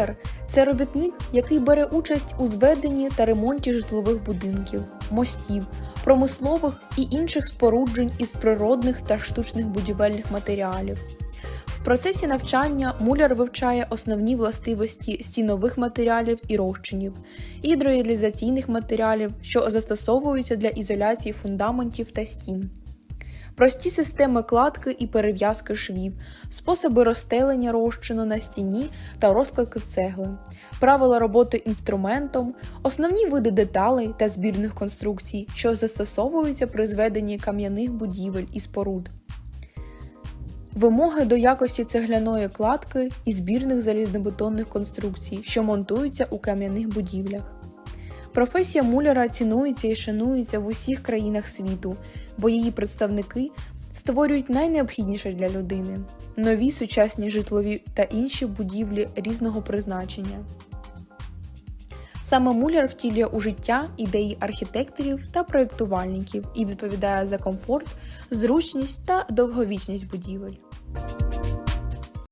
Муляр це робітник, який бере участь у зведенні та ремонті житлових будинків, мостів, промислових і інших споруджень із природних та штучних будівельних матеріалів. В процесі навчання муляр вивчає основні властивості стінових матеріалів і розчинів, гідроізоляційних матеріалів, що застосовуються для ізоляції фундаментів та стін. Прості системи кладки і перев'язки швів, способи розстелення розчину на стіні та розкладки цегли, правила роботи інструментом, основні види деталей та збірних конструкцій, що застосовуються при зведенні кам'яних будівель і споруд. Вимоги до якості цегляної кладки і збірних залізнобетонних конструкцій, що монтуються у кам'яних будівлях. Професія муляра цінується і шанується в усіх країнах світу, бо її представники створюють найнеобхідніше для людини нові сучасні житлові та інші будівлі різного призначення. Саме муляр втілює у життя ідеї архітекторів та проєктувальників і відповідає за комфорт, зручність та довговічність будівель.